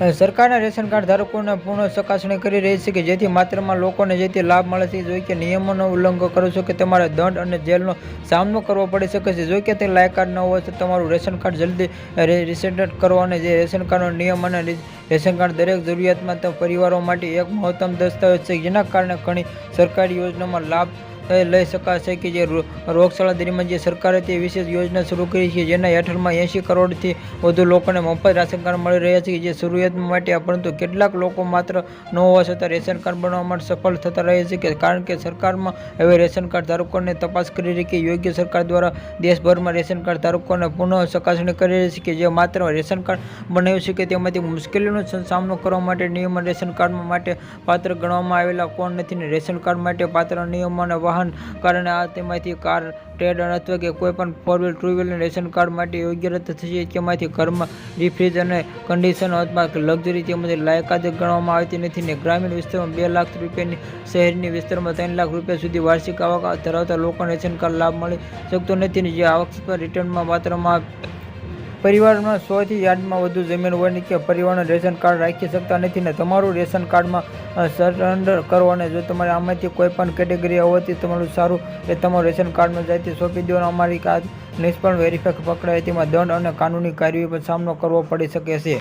સરકારના ration card ધારકોને પૂર્ણ ચકાસણી કરી રહી છે કે જેથી માત્રામાં લોકોને જેથી લાભ મળે છે. જોઈ કે નિયમોનો ઉલ્લંઘન કરો છો કે તમારે દંડ અને જેલનો સામનો કરવો પડી શકે છે જોઈ કે તે લાયકાત ન હોય તો તમારું રેશન કાર્ડ જલ્દી રિસેટ કરો અને જે રેશન કાર્ડનો નિયમ અને રેશન કાર્ડ દરેક જરૂરિયાતમાં પરિવારો માટે એક મહત્તમ દસ્તાવેજ છે. જેના કારણે ઘણી સરકારી યોજનામાં લાભ લઈ શકાશે કે જે રો- રોગચાળા દરમિયાન જે સરકારે તે વિશેષ યોજના શરૂ કરી છે, જેના હેઠળમાં એંશી કરોડથી વધુ લોકોને મફત રાશન કાર્ડ મળી રહ્યા છે, જે શરૂઆત માટે પરંતુ કેટલાક લોકો માત્ર ન હોવા છતાં રેશન કાર્ડ બનાવવા માટે સફળ થતા રહે છે કે કારણ કે સરકારમાં હવે રેશન કાર્ડ ધારકોને તપાસ કરી રહી કે યોગ્ય સરકાર દ્વારા દેશભરમાં રેશન કાર્ડ ધારકોને પુનઃ ચકાસણી કરી રહી છે કે જે માત્ર રેશન કાર્ડ બનાવ્યું છે કે તેમાંથી મુશ્કેલીનો સામનો કરવા માટે નિયમન રેશન કાર્ડ માટે પાત્ર ગણવામાં આવેલા કોણ નથી ને રેશન કાર્ડ માટે પાત્ર નિયમો અને વાહન કારણે તેમાંથી કાર ટ્રેડર અથવા કે કોઈ પણ four wheel two wheeler ration card માટે યોગ્ય રદ થશે તેમાંથી ઘરમાં રિફ્રિજ અને કન્ડિશન અથવા લક્ઝરી તેમજ લાયકાત ગણવામાં આવતી નથી ને ગ્રામીણ વિસ્તારમાં બે લાખ રૂપિયાની શહેરની વિસ્તારમાં ત્રણ લાખ રૂપિયા સુધી વાર્ષિક આવક ધરાવતા લોકોને રેશન કાર્ડ લાભ મળી શકતો નથી ને જે આવક રિટર્નમાં માત્રમાં પરિવારમાં સોથી યાર્ડમાં વધુ જમીન હોવાની કે પરિવારનું રેશન કાર્ડ રાખી શકતા નથી ને તમારું રેશન કાર્ડમાં સરેન્ડર કરો અને જો તમારે આમાંથી કોઈ પણ કેટેગરી હોવાથી તમારું સારું એ તમારું રેશન કાર્ડમાં જાતે સોંપી દેવાનું. અમારી નિષ્ફળ, વેરીફાઈ પકડાય તેમાં દંડ અને કાનૂની કાર્યવાહી સામનો કરવો પડી શકે છે.